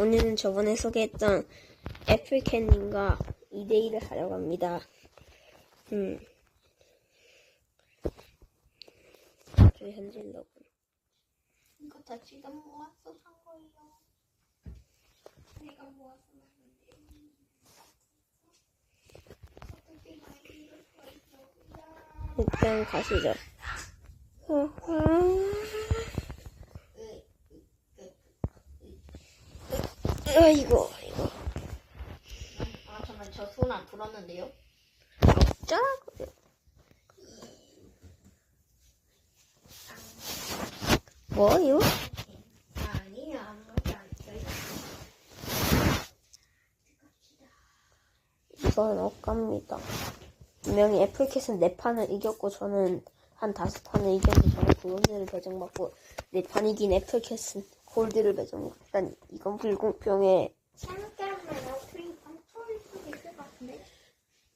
오늘은 저번에 소개했던 애플캔님과 2대2를 하려고 합니다. 음. 저희 로그. 이거 다 지가 모아서 산 거예요. 내가 모아서 있어. 일단 가시죠. 아이고, 이거. 아, 잠깐 저 손 안 풀었는데요? 짜라고요. 뭐요? 아니야, 아무것도 안 써요. 이건 억갑니다. 분명히 애플캣은 네 판을 이겼고 저는 한 다섯 판을 이겼는데 저는 브론즈를 배정받고 네 판 이긴 애플캣은 골드를 배정받고 일단 이건 불공평해. 잠깐만, 어플이 방토일 수도 있을 것 같은데?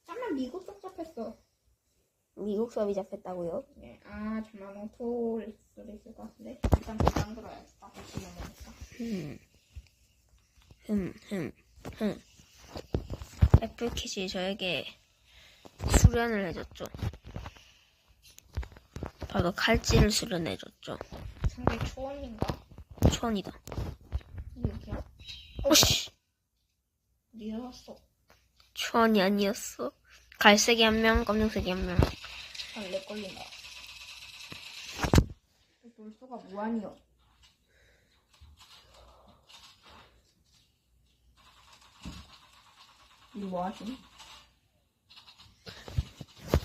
잠깐만, 미국 섭섭했어. 미국 수업이 잡혔다고요? 네, 아, 잠깐만, 오토일 수도 있을 것 같은데? 일단 그만 들어야겠다. 다시 넘어가겠다. 흠, 흠, 흠, 흠. 애플캣이 저에게 수련을 해줬죠. 바로 칼질을 수련해줬죠. 상대 초원인가? 천이다. 여기야? 오씨, 미안했어. 천이 아니었어. 갈색이 한 명, 검정색이 한 명. 아, 렉 걸린다. 놀수가 무한이요. 이거 뭐 하시니?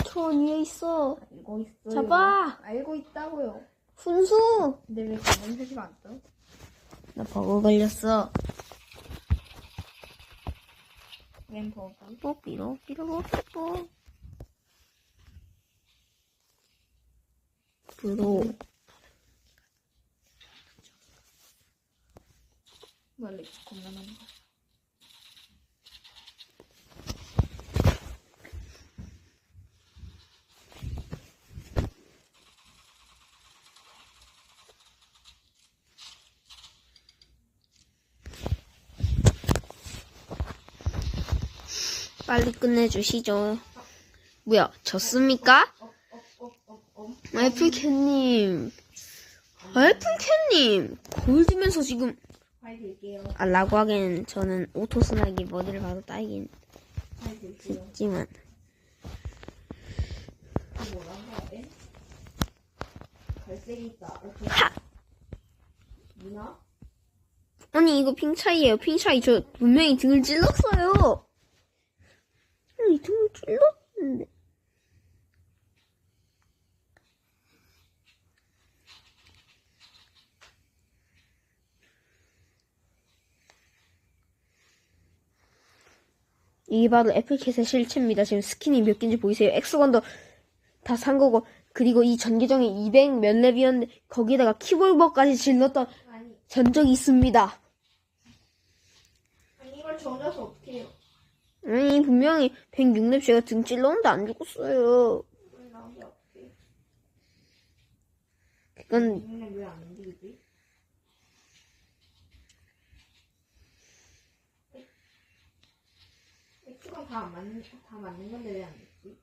천 위에 있어. 알고 있어요. 잡아! 알고 있다고요. 훈수! 근데 왜 검은 표시가 안 떠? 나 버거 걸렸어. 웬 버그? 뽀, 삐로, 삐로, 뽀. 브로. 렉 겁나 많은 거. 빨리 끝내주시죠. 뭐야, 졌습니까? 어. 애플캣님. 애플캣님! 골드면서 지금. 아, 라고 하기엔 저는 오토스나기 머리를 봐도 따이긴. 했지만. 하! 누나? 아니, 이거 핑 차이에요. 핑 차이. 저 분명히 등을 찔렀어요. 찔렀는데. 이게 바로 애플캣의 실체입니다. 지금 스킨이 몇 개인지 보이세요? 엑스건도 다 산 거고, 그리고 이 전계정이 200 몇 렙이었는데, 거기다가 키볼버까지 질렀던 전적이 있습니다. 아니 이걸 정해서 어떻게 해요? 아니 분명히 106렙 제가 등 찔렀는데 안 죽었어요. 그건 왜안 다안 맞는 다 맞는 건데 왜안 됐지?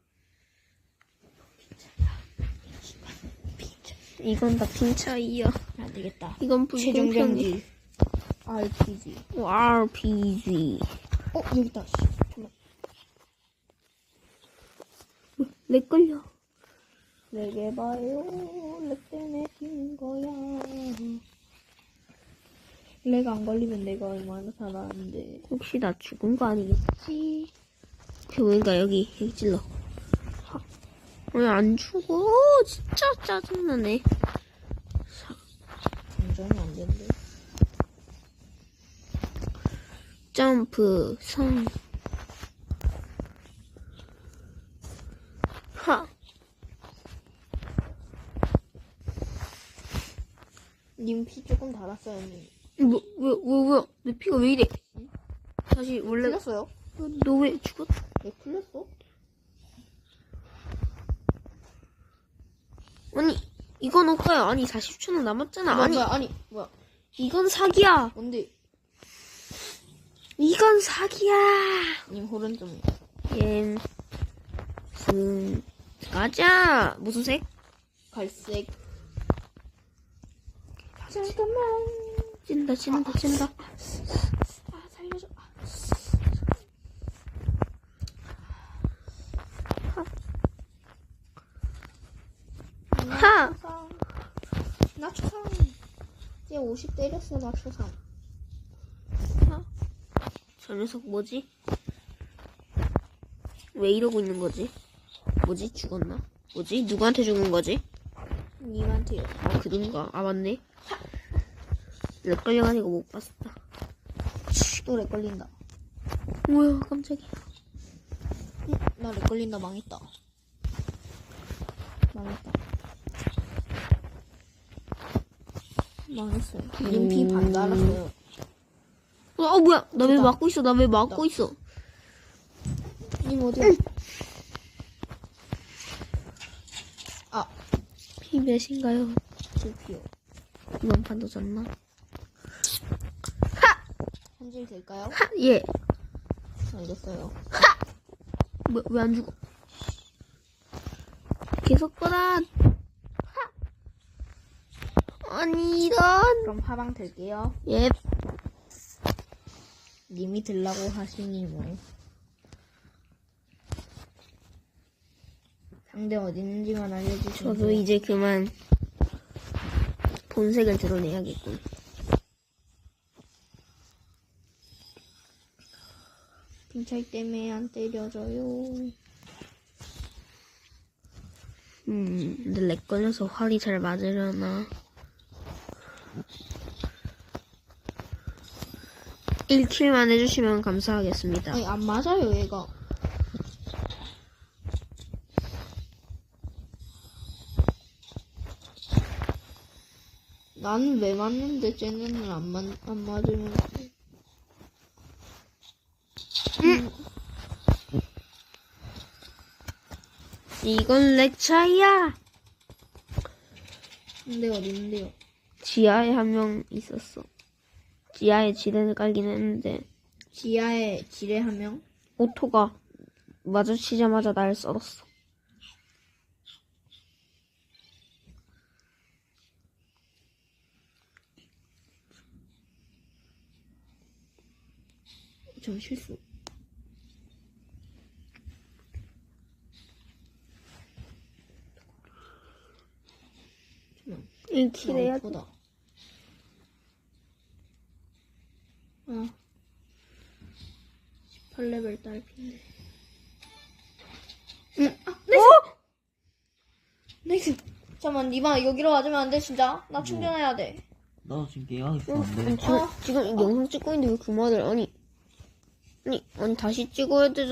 이건 다 핑차이야. 안 되겠다. 이건 최종 불공평이. 경기 RPG. RPG. 어 여기 있다. 씨. 잠깐만. 렉 걸려. 내게 봐요. 렉 때문에 진 거야. 렉 안 걸리면 내가 얼마나 살아는데. 혹시 나 죽은 거 아니겠지? 그러니까 여기 여기 찔러. 왜 안 죽어? 진짜 짜증나네. 장전이 안 된대. 점프 성. 하. 님 피 조금 달았어요, 님. 뭐, 왜, 왜, 왜, 내 피가 왜 이래? 다시 원래 풀렸어요? 너 왜 죽었? 왜 풀렸어? 아니 이건 오빠야. 아니 40초는 남았잖아. 아니 뭐야, 아니, 뭐야. 이건 사기야. 뭔데? 이건 사기야. 님 오른쪽이요. 엠, 승, 가자. 무슨 색? 갈색. 잠깐만. 찐다, 찐다, 찐다. 아, 살려줘. 아, 하! 나 초상. 이제 50 때렸어, 나 초상. 저 녀석 뭐지? 왜 이러고 있는 거지? 뭐지? 죽었나? 뭐지? 누구한테 죽은 거지? 님한테요. 아, 그런가? 아, 맞네. 렉 걸려가지고 못 봤었다. 또렉 걸린다. 뭐야, 깜짝이야. 나렉 걸린다. 망했다. 망했다. 망했어요. 님피반 달았어요. 어, 어, 뭐야? 나 왜. 막고 있어? 나 왜 막고. 있어? 님 어디야? 아, 피 몇인가요? 제 피요. 이번 판도 졌나? 현질 될까요? 하! 예. 알겠어요. 뭐, 왜안 죽어? 계속 꺼라! 하! 아니, 이런. 그럼 하방 될게요. 예. 님이 들라고 하시니 뭐. 상대 어디 있는지만 알려주시면 저도 이제 그만 본색을 드러내야겠군. 빙찰 때문에 안 때려줘요. 음, 근데 렉 걸려서 활이 잘 맞으려나. 1킬만 해주시면 감사하겠습니다. 아니 안 맞아요 얘가. 나는 왜 맞는데 쟤네는 안, 맞, 안 맞으면 이건 렉 차이야! 근데 어디 있는데요? 지하에 한 명 있었어. 지하에 지뢰를 깔긴 했는데, 지하에 지뢰 한 명? 오토가 마주치자마자 날 썰었어. 좀 실수. 잠깐만. 1킬 해야 돼. 보다. 아. 18레벨 딸핀데. 나이스. 잠깐만, 니마 여기로 와주면 안 돼, 진짜? 나 충전해야 돼. 나 지금 게임하고 있어 응, 안 돼? 아니, 지금, 지금 영상 찍고 있는데 왜 그 말을, 아니, 아니, 아니, 다시 찍어야 되잖아.